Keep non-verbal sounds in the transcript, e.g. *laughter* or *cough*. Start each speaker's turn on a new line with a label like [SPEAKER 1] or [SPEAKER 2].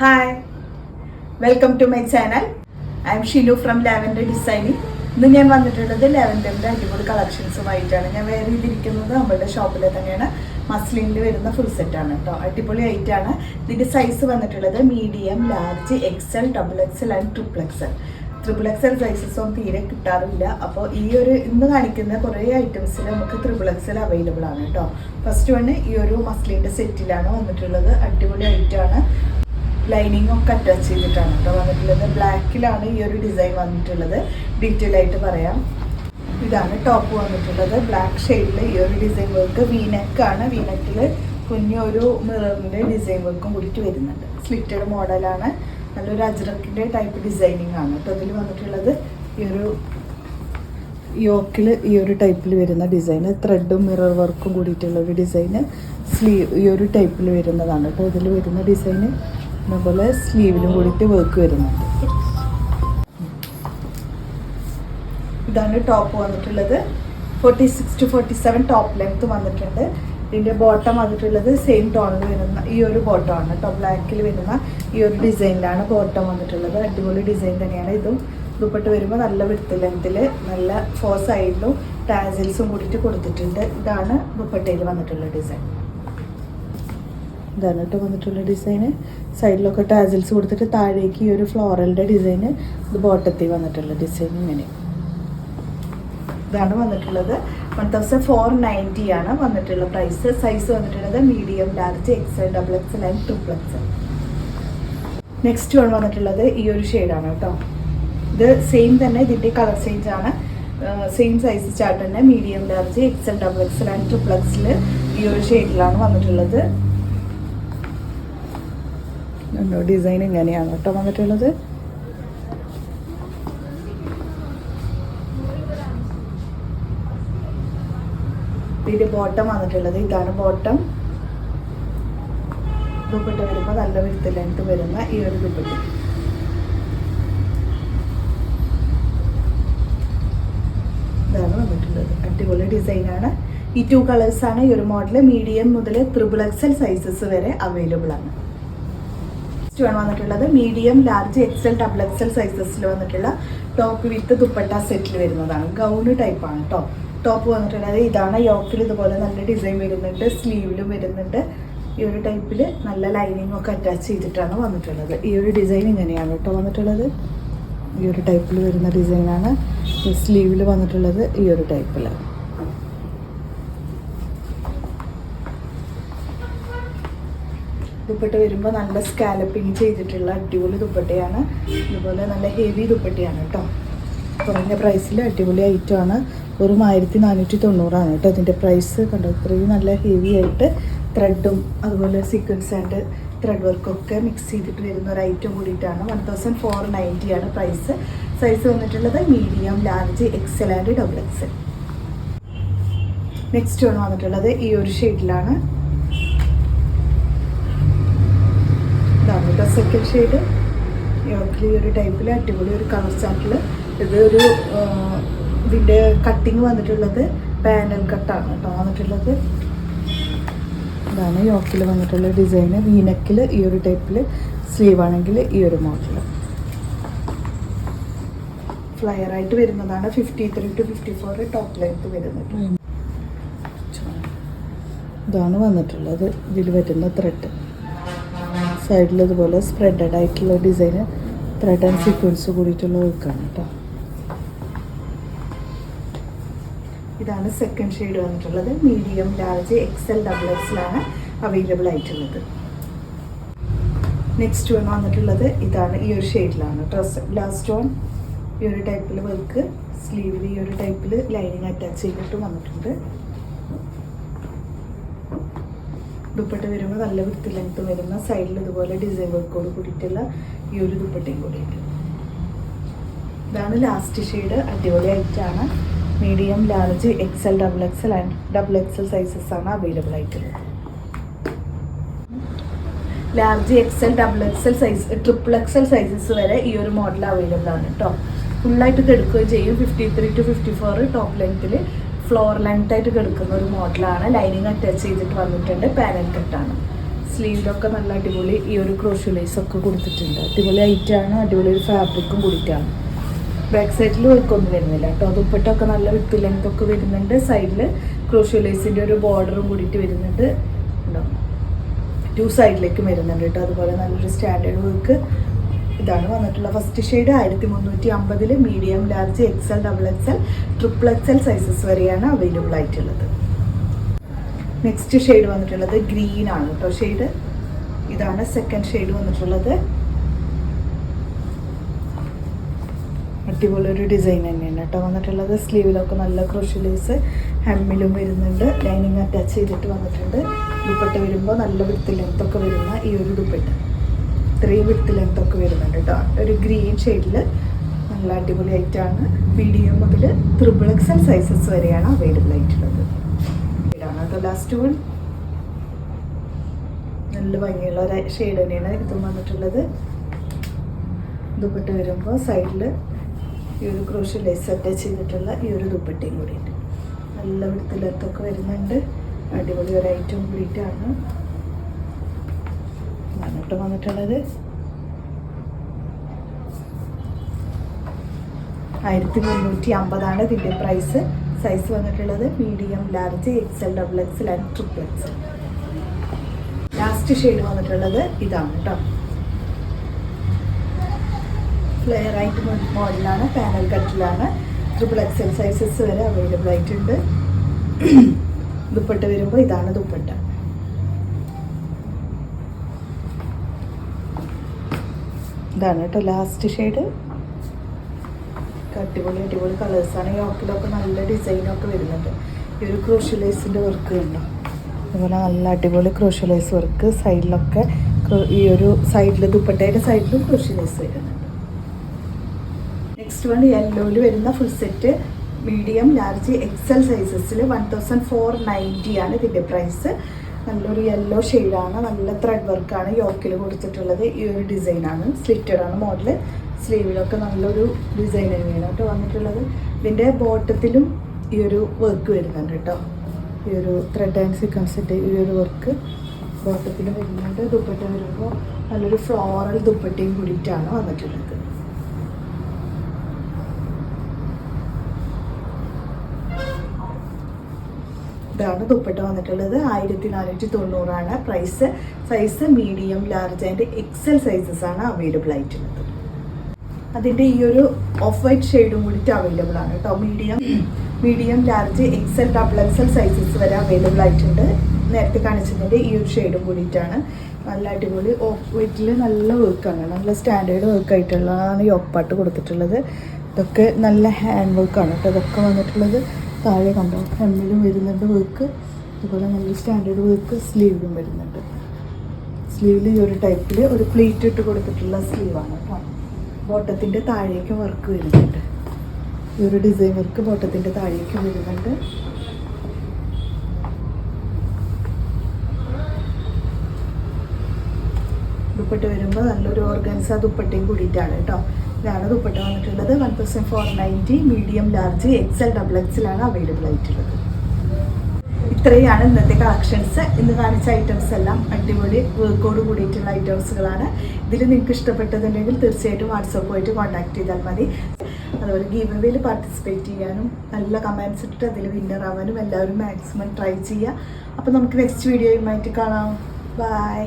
[SPEAKER 1] Hi welcome to my channel I'm Shinu from lavender designing ഇന്ന് ഞാൻ വന്നിട്ടുള്ളത് ലാവൻഡറിന്റെ അടിപൊളി കളക്ഷൻസുമായിട്ടാണ് ഞാൻ വേറെ ചെയ്തിരിക്കുന്നത് നമ്മളുടെ ഷോപ്പിലെ തന്നെയാണ്. മസ്ലിനിൽ വരുന്ന ഫുൾ സെറ്റാണ് കേട്ടോ അടിപൊളി ആയിട്ടാണ് ഇതിന്റെ സൈസ് വന്നിട്ടുള്ളത് medium large XL double XL and triple XL triple XL sizes തീരെ കിട്ടാറില്ല. അപ്പോൾ ഈ ഒരു ഇന്ന് കാണിക്കുന്ന കുറേ ഐറ്റംസിൽ നമുക്ക് ട്രിപ്പിൾ എക്സൽ അവൈലബിൾ ആണ് കേട്ടോ ഫസ്റ്റ് വൺ ഈ ഒരു മസ്ലിന്റെ സെറ്റിലാണ് വന്നിട്ടുള്ളത്. അടിപൊളി ഐറ്റമാണ് ലൈനിങ് ഒക്കെ അറ്റാച്ച് ചെയ്തിട്ടാണ് കേട്ടോ വന്നിട്ടുള്ളത്. ബ്ലാക്കിലാണ് ഈ ഒരു ഡിസൈൻ വന്നിട്ടുള്ളത്. ഡീറ്റെയിൽ ആയിട്ട് പറയാം. ഇതാണ് ടോപ്പ് വന്നിട്ടുള്ളത്. ബ്ലാക്ക് ഷെയ്ഡിൽ ഈ ഒരു ഡിസൈൻ വർക്ക് വീനക്കാണ് വീനക്കിൽ കുഞ്ഞൊരു മിററിന്റെ ഡിസൈൻ വർക്കും കൂടിയിട്ട് വരുന്നുണ്ട്. സ്ലിറ്റഡ് മോഡലാണ് നല്ലൊരു അജ്രക്കിന്റെ ടൈപ്പ് ഡിസൈനിങ് ആണ് കേട്ടോ അതിൽ വന്നിട്ടുള്ളത്. ഈ ഒരു യോക്കിൽ ഈ ഒരു ടൈപ്പിൽ വരുന്ന ഡിസൈന് ത്രെഡും മിറർ വർക്കും കൂടിയിട്ടുള്ള ഒരു ഡിസൈന് സ്ലീവ് ഈ ഒരു ടൈപ്പിൽ വരുന്നതാണ് കേട്ടോ ഇതിൽ വരുന്ന ഡിസൈന് അതുപോലെ സ്ലീവിലും കൂടിയിട്ട് വർക്ക് വരുന്നുണ്ട്. ഇതാണ് ടോപ്പ് വന്നിട്ടുള്ളത്. Forty six to forty seven top length വന്നിട്ടുണ്ട്. ഇതിന്റെ ബോട്ടം വന്നിട്ടുള്ളത് സെയിം ടോണിൽ വരുന്ന ഈ ഒരു ബോട്ടം ആണ് കേട്ടോ. ബ്ലാക്കിൽ വരുന്ന ഈ ഒരു ഡിസൈനിലാണ് ബോട്ടം വന്നിട്ടുള്ളത്. അടിപൊളി ഡിസൈൻ തന്നെയാണ് ഇതും. ദുപ്പട്ട് വരുമ്പോൾ നല്ല വിടുത്ത് ലെങ്ത്തിൽ നല്ല ഫോസ് സൈഡിലും ടാസിൽസും കൂടിയിട്ട് കൊടുത്തിട്ടുണ്ട്. ഇതാണ് ദുപ്പട്ടയിൽ വന്നിട്ടുള്ള ഡിസൈൻ ഇതാണ് കേട്ടോ വന്നിട്ടുള്ള ഡിസൈന് സൈഡിലൊക്കെ ടാസൽസ് കൊടുത്തിട്ട് താഴേക്ക് ഈ ഒരു ഫ്ലോറലിന്റെ ഡിസൈന് ഇത് ബോട്ടത്തിൽ വന്നിട്ടുള്ള ഡിസൈൻ ഇങ്ങനെ. ഇതാണ് വന്നിട്ടുള്ളത്. വൺ തൗസൻഡ് ഫോർ നയന്റി ആണ് വന്നിട്ടുള്ള പ്രൈസ് സൈസ് വന്നിട്ടുള്ളത് medium large XL double XL and triple XL next one വന്നിട്ടുള്ളത് ഈ ഒരു ഷെയ്ഡാണ് കേട്ടോ. ഇത് സെയിം തന്നെ ഇതിന്റെ കളർ ചേഞ്ച് ആണ്. സെയിം സൈസ് ചാർട്ട് തന്നെ. Medium large XL double XL and triple XL ഈ ഒരു ഷെയ്ഡിലാണ് വന്നിട്ടുള്ളത്. ഡിസൈൻ ഇങ്ങനെയാണ് കേട്ടോ വന്നിട്ടുള്ളത്? ഇതിന്റെ ബോട്ടം വന്നിട്ടുള്ളത്. ഇതാണ് ബോട്ടം ദുപ്പട്ട വരുമ്പോൾ നല്ല വിരുത്ത് ലെങ്ത് വരുന്ന ഈ ഒരു ദുപ്പട്ട. ഇതാണ് വന്നിട്ടുള്ളത്. അടിപൊളി ഡിസൈനാണ് ഈ ടു കളേഴ്സാണ് ഈ ഒരു മോഡൽ മീഡിയം മുതൽ ത്രിബിൾ എക്സൽ സൈസസ് വരെ അവൈലബിൾ ആണ്. ആണ് വന്നിട്ടുള്ളത്. Medium large XL double XL സൈസസിൽ വന്നിട്ടുള്ള ടോപ്പ് വിത്ത് ദുപ്പട്ട സെറ്റിൽ വരുന്നതാണ്. ഗൗണ് ടൈപ്പാണ് കേട്ടോ ടോപ്പ് വന്നിട്ടുള്ളത് ഇതാണ് യോക്കിൽ ഇതുപോലെ നല്ല ഡിസൈൻ വരുന്നുണ്ട്. സ്ലീവിലും വരുന്നുണ്ട്. ഈ ഒരു ടൈപ്പിൽ നല്ല ലൈനിങ് ഒക്കെ അറ്റാച്ച് ചെയ്തിട്ടാണ് വന്നിട്ടുള്ളത്. ഈ ഒരു ഡിസൈൻ ഇങ്ങനെയാണ് കേട്ടോ വന്നിട്ടുള്ളത്. ഈ ഒരു ടൈപ്പിൽ വരുന്ന ഡിസൈനാണ് സ്ലീവിൽ വന്നിട്ടുള്ളത് ഈ ഒരു ടൈപ്പിൽ ദുപ്പട്ട വരുമ്പോൾ നല്ല സ്കാലപ്പിങ് ചെയ്തിട്ടുള്ള അടിപൊളി ദുപ്പട്ടയാണ്. അതുപോലെ നല്ല ഹെവി ദുപ്പട്ടയാണ് കേട്ടോ കുറഞ്ഞ പ്രൈസിൽ അടിപൊളി ഐറ്റമാണ് വെറും ആയിരത്തി നാനൂറ്റി തൊണ്ണൂറാണ് കേട്ടോ അതിന്റെ പ്രൈസ് കണ്ടോ? ഇത്രയും നല്ല ഹെവി ആയിട്ട് ത്രെഡും അതുപോലെ സീക്വൻസ് ആൻഡ് ത്രെഡ് വർക്കൊക്കെ മിക്സ് ചെയ്തിട്ട് വരുന്ന ഒരു ഐറ്റം കൂടിയിട്ടാണ്. വൺ തൗസൻഡ് ഫോർ നയന്റി ആണ് പ്രൈസ് സൈസ് വന്നിട്ടുള്ളത് medium large XL and double XL next ആണ് വന്നിട്ടുള്ളത് ഈ ഒരു ഷെയ്ഡിലാണ് കേട്ടോ സെക്കൻഡ് ഷെയ്ഡ് ഈ ഒരു ടൈപ്പിൽ അടിപൊളി ഒരു കളർ ചാർട്ടിൽ ഇത് ഒരു ഇതിന്റെ കട്ടിങ് വന്നിട്ടുള്ളത് പാനൽ കട്ടാണ് കേട്ടോ വന്നിട്ടുള്ളത്. ഇതാണ് യോക്കിൽ വന്നിട്ടുള്ള ഡിസൈന് വീനക്കിൽ ഈ ഒരു ടൈപ്പിൽ സ്ലീവ് ആണെങ്കിൽ ഈ ഒരു മോഡൽ ഫ്ലയർ ആയിട്ട് വരുന്നതാണ് fifty three to fifty four top length വരുന്നത്. ഇതാണ് വന്നിട്ടുള്ളത്. ഇതിൽ വരുന്ന ത്രെഡ് സൈഡിൽ ഇതുപോലെ സ്പ്രെഡഡ് ആയിട്ടുള്ള ഡിസൈന് ത്രെഡ് ആൻഡ് സീക്വൻസ് കൂടിയിട്ടുള്ള വർക്കാണ് കേട്ടോ ഇതാണ് സെക്കൻഡ് ഷെയ്ഡ് വന്നിട്ടുള്ളത്. മീഡിയം ലാർജ് എക്സൽ ഡബിൾ എക്സലാണ് അവൈലബിൾ ആയിട്ടുള്ളത്. നെക്സ്റ്റ് വൺ വന്നിട്ടുള്ളത് ഇതാണ് ഈ ഒരു ഷെയ്ഡിലാണ് ഡ്രസ് ലാസ്റ്റ് വൺ ഈ ഒരു ടൈപ്പിൽ വർക്ക് സ്ലീവിൽ ഈ ഒരു ടൈപ്പിൽ ലൈനിങ് അറ്റാച്ച് ചെയ്തിട്ട് വന്നിട്ടുണ്ട്. ദുപ്പട്ട വരുമ്പോൾ നല്ല വൃത്തി ലെങ്ത് വരുന്ന സൈഡിൽ ഇതുപോലെ ഡിസൈൻ വർക്കോട് കൂടിയിട്ടുള്ള ഈ ഒരു ദുപ്പട്ടയും കൂടിയിട്ട് ഇതാണ് ലാസ്റ്റ് ഷെയ്ഡ് അടിപൊളി ആയിട്ടാണ് medium large XL double XL and double XL sizes ആണ് അവൈലബിൾ ആയിട്ടുള്ളത്. Large XL double XL size triple XL sizes വരെ ഈ ഒരു മോഡൽ അവൈലബിൾ ആണ് കേട്ടോ ഫുള്ളായിട്ട് കെടുക്കുകയും ചെയ്യും. Fifty three to fifty four top ലെങ്ത്തിൽ ഫ്ലോർ ലെങ്ത് ആയിട്ട് കിടക്കുന്ന ഒരു മോഡലാണ് ലൈനിങ് അറ്റാച്ച് ചെയ്തിട്ട് വന്നിട്ടുണ്ട്. പാനൽ കട്ടാണ് സ്ലീവിലൊക്കെ നല്ല അടിപൊളി ഈ ഒരു ക്രോഷ്യോ ഒക്കെ കൊടുത്തിട്ടുണ്ട്. അടിപൊളി ഐറ്റാണ് അടിപൊളി ഒരു ഫാബ്രിക്കും കൂടിയിട്ടാണ്. ബാക്ക് സൈഡിൽ വർക്കൊന്നും വരുന്നില്ല കേട്ടോ. ദുപ്പട്ടൊക്കെ നല്ല വിത്ത് ലെങ്ത് ഒക്കെ വരുന്നുണ്ട്. സൈഡിൽ ക്രോഷ്യോ ഒരു ബോർഡറും കൂടിയിട്ട് വരുന്നുണ്ട്. ടു സൈഡിലേക്കും വരുന്നുണ്ട് കേട്ടോ. അതുപോലെ നല്ലൊരു സ്റ്റാൻഡേർഡ് വർക്ക് ഇതാണ് വന്നിട്ടുള്ള ഫസ്റ്റ് ഷെയ്ഡ് ആയിരത്തി മുന്നൂറ്റി അമ്പതിൽ medium large X XL double L triple X L sizes വരെയാണ് അവൈലബിൾ ആയിട്ടുള്ളത്. നെക്സ്റ്റ് ഷെയ്ഡ് വന്നിട്ടുള്ളത് ഗ്രീൻ ആണ് കേട്ടോ ഷെയ്ഡ് ഇതാണ് സെക്കൻഡ് ഷെയ്ഡ് വന്നിട്ടുള്ളത്. അടിപൊളി ഒരു ഡിസൈൻ തന്നെയാണ് കേട്ടോ വന്നിട്ടുള്ളത്. സ്ലീവിലൊക്കെ നല്ല ക്രോഷ്യലേസ് ഹെമ്മിലും വരുന്നുണ്ട്. ലൈനിങ് അറ്റാച്ച് ചെയ്തിട്ട് വന്നിട്ടുണ്ട്. ദുപ്പട്ട വരുമ്പോൾ നല്ല വൃത്തി ലെങ്ത്തൊക്കെ വരുന്ന ഈ ഒരു ദുപ്പട്ട. ഇത്രയും വിടുത്ത് ലെങ്ത് ഒക്കെ വരുന്നുണ്ട് കേട്ടോ ഒരു ഗ്രീൻ ഷെയ്ഡിൽ നല്ല അടിപൊളി ആയിട്ടാണ് മീഡിയം മുതൽ ത്രിബിൾ എക്സൽ സൈസസ് വരെയാണ് അവൈലബിൾ ആയിട്ടുള്ളത്. ഇതാണ് അത് ലാസ്റ്റ് വൺ നല്ല ഭംഗിയുള്ള ഒരു ഷെയ്ഡ് തന്നെയാണ് ഇതും വന്നിട്ടുള്ളത്. ദുപ്പട്ട വരുമ്പോൾ സൈഡിൽ ഈ ഒരു ക്രോഷ് ലേസ് അറ്റാച്ച് ചെയ്തിട്ടുള്ള ഈ ഒരു ദുപ്പട്ടയും കൂടിയിട്ട് നല്ല വിടത്തിലത്തൊക്കെ വരുന്നുണ്ട്. അടിപൊളി ഒരു ഐറ്റം കൂടിയിട്ടാണ് എന്നിട്ട് വന്നിട്ടുള്ളത്. ആയിരത്തി മുന്നൂറ്റി അമ്പതാണ് ഇതിന്റെ പ്രൈസ് സൈസ് വന്നിട്ടുള്ളത് medium large XL double XL and triple XL last shade വന്നിട്ടുള്ളത് ഇതാണ് കേട്ടോ ഫ്ലെയർ ആയിട്ട് മോഡലാണ് പാനൽ കട്ടിലാണ് ട്രിപ്പിൾ എക്സ് എൽ സൈസസ് വരെ അവൈലബിൾ ആയിട്ടുണ്ട്. *clears throat* ദുപ്പട്ട വരുമ്പോൾ ഇതാണ് ദുപ്പട്ട. ഇതാണ് കേട്ടോ ലാസ്റ്റ് ഷെയ്ഡ് അടിപൊളി അടിപൊളി കളേഴ്സാണ് യോക്കിലൊക്കെ നല്ല ഡിസൈനൊക്കെ വരുന്നുണ്ട്. ഈ ഒരു ക്രോഷ്യലൈസിന്റെ വർക്ക് ഉണ്ടോ അതുപോലെ നല്ല അടിപൊളി ക്രോഷ്യലൈസ് വർക്ക് സൈഡിലൊക്കെ ഈ ഒരു സൈഡിൽ ദുപ്പട്ടയുടെ സൈഡിലും ക്രോഷ്യലൈസ് വരുന്നുണ്ട് നെക്സ്റ്റ് വൺ യെല്ലോയിൽ വരുന്ന full set medium large XL സൈസസിൽ one thousand four ninety ആണ് ഇതിന്റെ പ്രൈസ് നല്ലൊരു യെല്ലോ ഷെയ്ഡാണ് നല്ല ത്രെഡ് വർക്കാണ് യോക്കിൽ കൊടുത്തിട്ടുള്ളത്. ഈ ഒരു ഡിസൈനാണ് സ്ലിറ്റഡ് ആണ് മോഡൽ സ്ലീവിലൊക്കെ നല്ലൊരു ഡിസൈൻ തന്നെയാണ് കേട്ടോ വന്നിട്ടുള്ളത്. ഇതിന്റെ ബോട്ടത്തിലും ഈ ഒരു വർക്ക് വരുന്നുണ്ട് കേട്ടോ. ഈ ഒരു ത്രെഡ് ആൻഡ് സീക്വൻസിന്റെ ഈ ഒരു വർക്ക് ബോട്ടത്തിലും വരുന്നുണ്ട്. ദുപ്പട്ട വരുമ്പോൾ നല്ലൊരു ഫ്ലോറൽ ദുപ്പട്ടയും കൂടിയിട്ടാണ് വന്നിട്ടുള്ളത്. ഇതാണ് ദുപ്പട്ട വന്നിട്ടുള്ളത്. ആയിരത്തി നാനൂറ്റി തൊണ്ണൂറാണ് price. Size medium large and XL sizes ആണ് അവൈലബിൾ ആയിട്ടുള്ളത്. അതിന്റെ ഈ ഒരു ഓഫ് വൈറ്റ് ഷെയ്ഡും കൂടിയിട്ട് അവൈലബിൾ ആണ് കേട്ടോ. Medium medium large XL double XL sizes വരെ അവൈലബിൾ ആയിട്ടുണ്ട്. നേരത്തെ കാണിച്ചതിന്റെ ഈ ഒരു ഷെയ്ഡും കൂടിയിട്ടാണ്. നല്ല അടിപൊളി ഓഫ് വൈറ്റിൽ നല്ല വർക്കാണ് നല്ല സ്റ്റാൻഡേർഡ് വർക്ക് ആയിട്ടുള്ളതാണ് ഈ ഒപ്പാട്ട് കൊടുത്തിട്ടുള്ളത്. ഇതൊക്കെ നല്ല ഹാൻഡ് വർക്കാണ് കേട്ടോ. ഇതൊക്കെ വന്നിട്ടുള്ളത് താഴെ കണ്ടോ? ഹെമ്മിലും വരുന്നുണ്ട് വർക്ക് അതുപോലെ നല്ല സ്റ്റാൻഡേർഡ് വർക്ക് സ്ലീവിലും വരുന്നുണ്ട്. സ്ലീവിൽ ഈ ഒരു ടൈപ്പിൽ ഒരു പ്ലേറ്റ് ഇട്ട് കൊടുത്തിട്ടുള്ള സ്ലീവാണ് കേട്ടോ ബോട്ടത്തിന്റെ താഴേക്കും വർക്ക് വരുന്നുണ്ട്. ഈ ഒരു ഡിസൈൻ വർക്ക് ബോട്ടത്തിന്റെ താഴേക്കും വരുന്നുണ്ട്. ദുപ്പട്ട വരുമ്പോൾ നല്ലൊരു ഓർഗൻസ ദുപ്പട്ടയും കൂടിയിട്ടാണ് കേട്ടോ ഇതാണ് ദുപ്പട്ട വന്നിട്ടുള്ളത്. One thousand four ninety medium large XL double എക്സിലാണ് available ആയിട്ടുള്ളത്. ഇത്രയാണ് ഇന്നത്തെ കളക്ഷൻസ് ഇന്ന് കാണിച്ച ഐറ്റംസ് എല്ലാം അടിപൊളി വർക്കോട് കൂടിയിട്ടുള്ള ഐറ്റംസുകളാണ് ഇതിൽ നിങ്ങൾക്ക് ഇഷ്ടപ്പെട്ടതുണ്ടെങ്കിൽ തീർച്ചയായിട്ടും വാട്സപ്പുമായിട്ട് കോൺടാക്ട് ചെയ്താൽ മതി. അതുപോലെ ഗീവ് വേയിൽ പാർട്ടിസിപ്പേറ്റ് ചെയ്യാനും നല്ല കമൻസ് ഇട്ടിട്ട് അതിൽ വിന്നർ ആവാനും എല്ലാവരും മാക്സിമം ട്രൈ ചെയ്യുക. അപ്പോൾ നമുക്ക് നെക്സ്റ്റ് വീഡിയോയുമായിട്ട് കാണാം. ബൈ